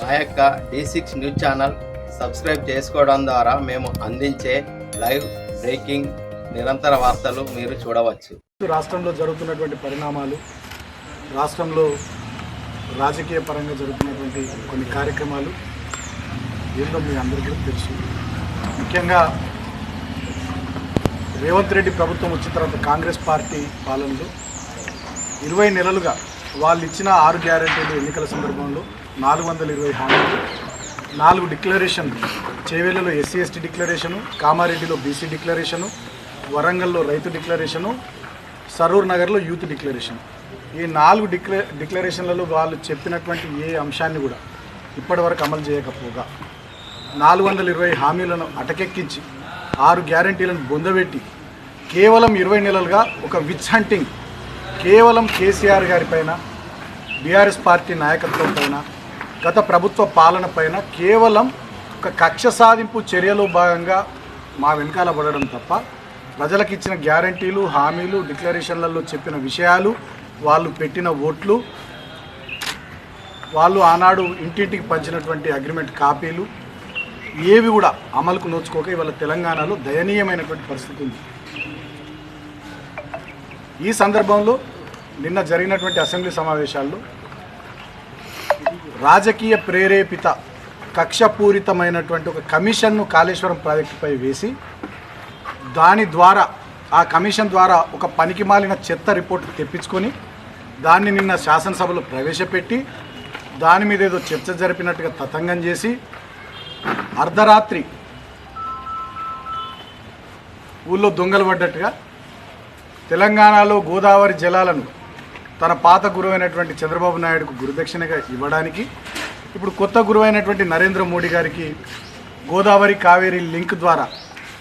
మా యొక్క D six news channel subscribe చేసుకోవడం ద్వారా మేము అందించే లైవ్ బ్రేకింగ్ నిరంతర వార్తలు మీరు చూడవచ్చు. రాష్ట్రంలో జరుగుతున్నటువంటి పరిణామాలు రాష్ట్రంలో రాజకీయ పరంగా జరుగుతున్నటువంటి కొన్ని కార్యక్రమాలు ఏంటో మీ అందరికీ తెలుసు. ముఖ్యంగా రేవంత్ రెడ్డి ప్రభుత్వం వచ్చిన తర్వాత కాంగ్రెస్ పార్టీ పాలనలో ఇరవై నెలలుగా వాళ్ళు ఇచ్చిన ఆరు గ్యారెంటీలు ఎన్నికల సందర్భంలో నాలుగు వందల ఇరవై హామీలు నాలుగు డిక్లరేషన్ చేవేళ్ళలో ఎస్సీ ఎస్టీ డిక్లరేషను కామారెడ్డిలో బీసీ డిక్లరేషను వరంగల్లో రైతు డిక్లరేషను సరూర్ నగర్లో యూత్ డిక్లరేషన్. ఈ నాలుగు డిక్లే డిక్లరేషన్లలో వాళ్ళు చెప్పినటువంటి ఏ అంశాన్ని కూడా ఇప్పటివరకు అమలు చేయకపోగా నాలుగు వందల ఇరవై హామీలను అటకెక్కించి ఆరు గ్యారంటీలను బొందబెట్టి కేవలం ఇరవై నెలలుగా ఒక విచ్ హంటింగ్ కేవలం కేసీఆర్ గారిపైన బీఆర్ఎస్ పార్టీ నాయకత్వం పైన గత ప్రభుత్వ పాలన పైన కేవలం ఒక కక్ష సాధింపు చర్యలో భాగంగా మా వెనకాల పడడం తప్ప ప్రజలకు ఇచ్చిన గ్యారంటీలు హామీలు డిక్లరేషన్లలో చెప్పిన విషయాలు వాళ్ళు పెట్టిన ఓట్లు వాళ్ళు ఆనాడు ఇంటింటికి పంచినటువంటి అగ్రిమెంట్ కాపీలు ఏవి కూడా అమలుకు నోచుకోక ఇవాళ తెలంగాణలో దయనీయమైనటువంటి పరిస్థితి ఉంది. ఈ సందర్భంలో నిన్న జరిగినటువంటి అసెంబ్లీ సమావేశాల్లో రాజకీయ ప్రేరేపిత కక్షపూరితమైనటువంటి ఒక కమిషన్ను కాళేశ్వరం ప్రాజెక్టుపై వేసి దాని ద్వారా ఆ కమిషన్ ద్వారా ఒక పనికిమాలిన చెత్త రిపోర్ట్ తెప్పించుకొని దాన్ని నిన్న శాసనసభలో ప్రవేశపెట్టి దాని మీద ఏదో చర్చ జరిపినట్టుగా తతంగం చేసి అర్ధరాత్రి ఊళ్ళో దొంగలు పడ్డట్టుగా తెలంగాణలో గోదావరి జలాలను తన పాత గురువైనటువంటి చంద్రబాబు నాయుడుకు గురుదక్షిణగా ఇవ్వడానికి ఇప్పుడు కొత్త గురువైనటువంటి నరేంద్ర మోడీ గారికి గోదావరి కావేరి లింక్ ద్వారా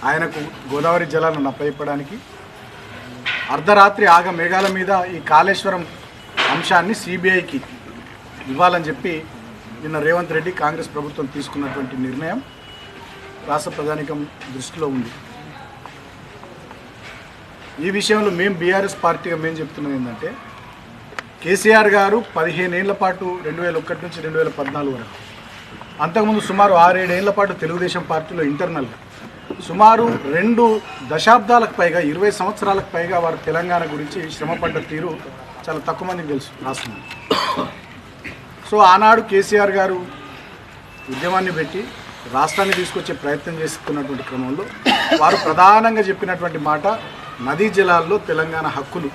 ఆయనకు గోదావరి జలాలను నప్పయిప్పడానికి అర్ధరాత్రి ఆగ మేఘాల మీద ఈ కాళేశ్వరం అంశాన్ని సిబిఐకి ఇవ్వాలని చెప్పి నిన్న రేవంత్ రెడ్డి కాంగ్రెస్ ప్రభుత్వం తీసుకున్నటువంటి నిర్ణయం రాష్ట్ర ప్రధానికం దృష్టిలో ఉంది. ఈ విషయంలో మేము బీఆర్ఎస్ పార్టీగా మేము చెప్తున్నది ఏంటంటే కేసీఆర్ గారు పదిహేను ఏళ్ళ పాటు రెండు వేల ఒకటి నుంచి రెండు వేల పద్నాలుగు వరకు. అంతకుముందు సుమారు ఆరేడేళ్ళ పాటు తెలుగుదేశం పార్టీలో ఇంటర్నల్గా. సుమారు రెండు దశాబ్దాలకు పైగా ఇరవై సంవత్సరాలకు పైగా వారు తెలంగాణ గురించి శ్రమపడ్డ తీరు చాలా తక్కువ మందికి తెలుసు రాష్ట్రంలో. సో ఆనాడు కేసీఆర్ గారు ఉద్యమాన్ని పెట్టి రాష్ట్రాన్ని తీసుకొచ్చే ప్రయత్నం చేస్తున్నటువంటి క్రమంలో వారు ప్రధానంగా చెప్పినటువంటి మాట నదీ జలాల్లో తెలంగాణ హక్కులు.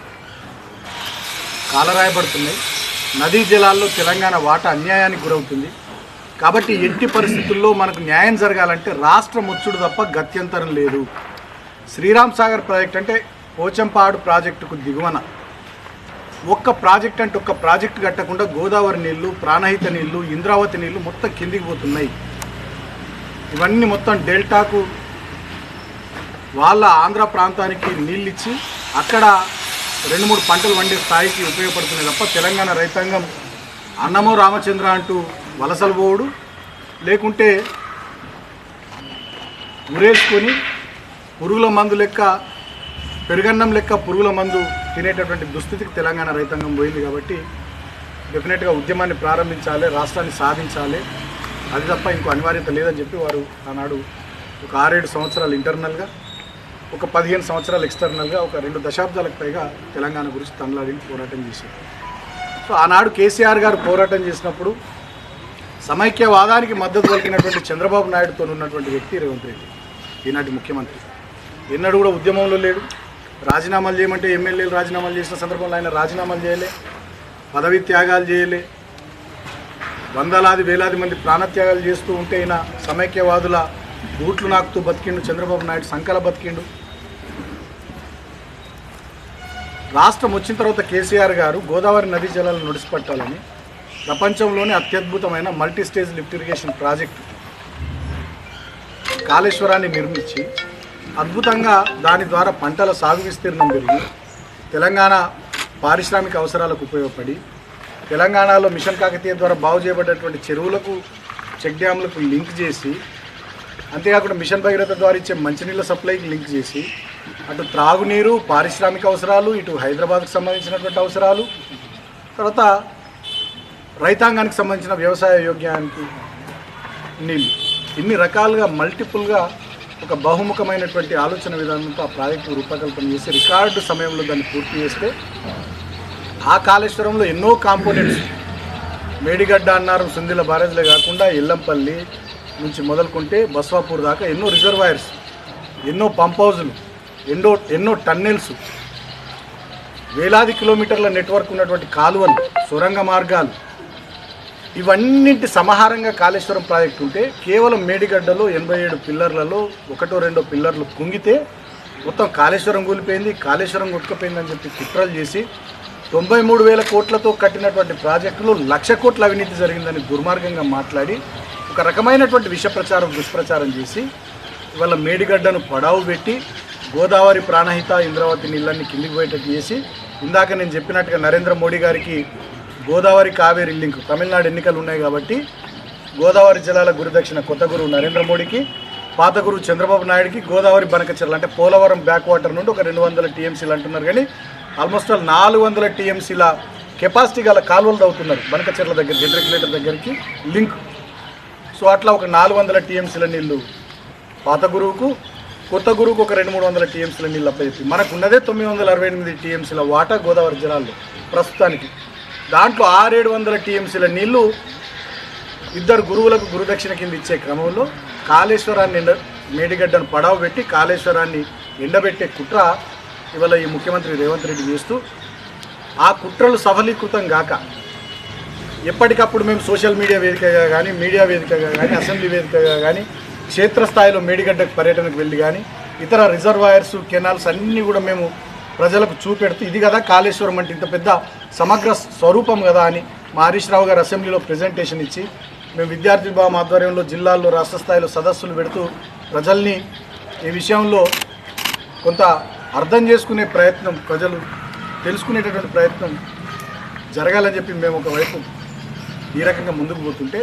కాలరాయబడుతున్నాయి. నదీ జలాల్లో తెలంగాణ వాటా అన్యాయానికి గురవుతుంది. కాబట్టి ఎట్టి పరిస్థితుల్లో మనకు న్యాయం జరగాలంటే రాష్ట్ర ముచ్చుడు తప్ప గత్యంతరం లేదు. శ్రీరామ్ సాగర్ ప్రాజెక్ట్ అంటే పోచంపాడు ప్రాజెక్టుకు దిగువన. ఒక్క ప్రాజెక్ట్ అంటే ఒక్క ప్రాజెక్ట్ కట్టకుండా గోదావరి నీళ్ళు ప్రాణహిత నీళ్ళు ఇంద్రావతి నీళ్ళు మొత్తం కిందికి పోతున్నాయి. ఇవన్నీ మొత్తం డెల్టాకు వాళ్ళ ఆంధ్ర ప్రాంతానికి నీళ్ళు ఇచ్చి అక్కడ రెండు మూడు పంటలు వండే స్థాయికి ఉపయోగపడుతున్నాయి తప్ప తెలంగాణ రైతాంగం అన్నమో రామచంద్ర అంటూ వలసలు పోవుడు. లేకుంటే ఉరేసుకొని పురుగుల మందు లెక్క పెరుగన్నం లెక్క పురుగుల మందు తినేటటువంటి దుస్థితికి తెలంగాణ రైతాంగం పోయింది కాబట్టి డెఫినెట్గా ఉద్యమాన్ని ప్రారంభించాలి రాష్ట్రాన్ని సాధించాలి. అది తప్ప ఇంకో అనివార్యత లేదని చెప్పి వారు ఆనాడు ఒక ఆరేడు సంవత్సరాలు ఇంటర్నల్గా ఒక పదిహేను సంవత్సరాలు ఎక్స్టర్నల్గా ఒక రెండు దశాబ్దాలకు పైగా తెలంగాణ గురించి తనలాడి పోరాటం చేశారు. సో ఆనాడు కేసీఆర్ గారు పోరాటం చేసినప్పుడు సమైక్యవాదానికి మద్దతు పలికినటువంటి చంద్రబాబు నాయుడుతో ఉన్నటువంటి వ్యక్తి రేవంత్ రెడ్డి ఈనాటి ముఖ్యమంత్రి. ఎన్నడూ కూడా ఉద్యమంలో లేడు. రాజీనామాలు చేయమంటే ఎమ్మెల్యేలు రాజీనామాలు చేసిన సందర్భంలో ఆయన రాజీనామాలు చేయలే పదవి త్యాగాలు చేయలే వందలాది వేలాది మంది ప్రాణత్యాగాలు చేస్తూ ఉంటే ఈయన సమైక్యవాదుల బూట్లు నాకుతూ బతికిండు చంద్రబాబు నాయుడు సంకల బతికిండు. రాష్ట్రం వచ్చిన తర్వాత కేసీఆర్ గారు గోదావరి నదీ జలాలను నుడిసిపట్టాలని ప్రపంచంలోనే అత్యద్భుతమైన multi stage lift irrigation project కాళేశ్వరాన్ని నిర్మించి అద్భుతంగా దాని ద్వారా పంటల సాగు విస్తీర్ణం పెరిగి తెలంగాణ పారిశ్రామిక అవసరాలకు ఉపయోగపడి తెలంగాణలో మిషన్ కాకతీయ ద్వారా బాగు చేయబడ్డటువంటి చెరువులకు చెక్ డ్యాములకు లింక్ చేసి అంతేకాకుండా మిషన్ భగీరథ ద్వారా ఇచ్చే మంచినీళ్ళ సప్లైకి లింక్ చేసి అటు త్రాగునీరు పారిశ్రామిక అవసరాలు ఇటు హైదరాబాద్కు సంబంధించినటువంటి అవసరాలు తర్వాత రైతాంగానికి సంబంధించిన వ్యవసాయ యోగ్యానికి నీళ్ళు. ఇన్ని రకాలుగా మల్టిపుల్గా ఒక బహుముఖమైనటువంటి ఆలోచన విధానంతో ఆ ప్రాజెక్టు రూపకల్పన చేసి రికార్డు సమయంలో దాన్ని పూర్తి చేస్తే ఆ కాళేశ్వరంలో ఎన్నో కాంపోనెంట్స్. మేడిగడ్డ అన్నారు సుందిల బారేజ్లే కాకుండా ఎల్లంపల్లి నుంచి మొదలుకుంటే బస్వాపూర్ దాకా ఎన్నో రిజర్వాయర్స్ ఎన్నో పంప్ హౌజులు ఎన్నో ఎన్నో టన్నెల్స్ వేలాది కిలోమీటర్ల నెట్వర్క్ ఉన్నటువంటి కాలువలు సొరంగ మార్గాలు. ఇవన్నింటి సమాహారంగా కాళేశ్వరం ప్రాజెక్టు ఉంటే కేవలం మేడిగడ్డలో ఎనభై ఏడు పిల్లర్లలో ఒకటో రెండో పిల్లర్లు కుంగితే మొత్తం కాళేశ్వరం కూలిపోయింది కాళేశ్వరం కొట్టుకుపోయిందని చెప్పి కుట్రలు చేసి తొంభై మూడు వేల కోట్లతో కట్టినటువంటి ప్రాజెక్టులో లక్ష కోట్ల అవినీతి జరిగిందని దుర్మార్గంగా మాట్లాడి ఒక రకమైనటువంటి విష ప్రచారం దుష్ప్రచారం చేసి ఇవాళ మేడిగడ్డను పడావు పెట్టి గోదావరి ప్రాణహిత ఇంద్రావతి నీళ్ళన్ని కిందికి పోయేటట్టు చేసి ఇందాక నేను చెప్పినట్టుగా నరేంద్ర మోడీ గారికి గోదావరి కావేరి లింక్ తమిళనాడు ఎన్నికలు ఉన్నాయి కాబట్టి గోదావరి జిల్లాల గురుదక్షిణ కొత్త గురువు నరేంద్ర మోడీకి పాత గురువు చంద్రబాబు నాయుడుకి గోదావరి బనకచెర్ల అంటే పోలవరం బ్యాక్ వాటర్ నుండి ఒక రెండు వందల టీఎంసీలు అంటున్నారు. కానీ ఆల్మోస్ట్ ఆల్ నాలుగు వందల టీఎంసీల కెపాసిటీ గల కాలువలు తవ్వుతున్నారు. బనకచెర్ల దగ్గర హెడ్ దగ్గరికి లింక్ సో అట్లా ఒక నాలుగు వందల టీఎంసీల నీళ్ళు పాత గురువుకు కొత్త గురువుకు ఒక రెండు మూడు వందల టీఎంసీల నీళ్ళు అప్పచెప్పి మనకు ఉన్నదే తొమ్మిది వందల అరవై ఎనిమిది టీఎంసీల వాటా గోదావరి జిల్లాల్లో ప్రస్తుతానికి. దాంట్లో ఆరేడు వందల టీఎంసీల నీళ్ళు ఇద్దరు గురువులకు గురుదక్షిణ కింద ఇచ్చే క్రమంలో కాళేశ్వరాన్ని ఎండ మేడిగడ్డను పడవ పెట్టి కాళేశ్వరాన్ని ఎండబెట్టే కుట్ర ఇవాళ ఈ ముఖ్యమంత్రి రేవంత్ రెడ్డి చేస్తూ ఆ కుట్రలు సఫలీకృతం గాక ఎప్పటికప్పుడు మేము సోషల్ మీడియా వేదికగా కానీ మీడియా వేదికగా కానీ అసెంబ్లీ వేదికగా కానీ క్షేత్రస్థాయిలో మేడిగడ్డ పర్యటనకు వెళ్ళి కానీ ఇతర రిజర్వాయర్స్ కెనాల్స్ అన్నీ కూడా మేము ప్రజలకు చూపెడుతూ ఇది కదా కాళేశ్వరం అంటే ఇంత పెద్ద సమగ్ర స్వరూపం కదా అని మా హరీష్ రావు గారు అసెంబ్లీలో ప్రజెంటేషన్ ఇచ్చి మేము విద్యార్థి భావం ఆధ్వర్యంలో జిల్లాల్లో రాష్ట్ర స్థాయిలో సదస్సులు పెడుతూ ప్రజల్ని ఈ విషయంలో కొంత అర్థం చేసుకునే ప్రయత్నం ప్రజలు తెలుసుకునేటటువంటి ప్రయత్నం జరగాలని చెప్పి మేము ఒకవైపు ఈ రకంగా ముందుకు పోతుంటే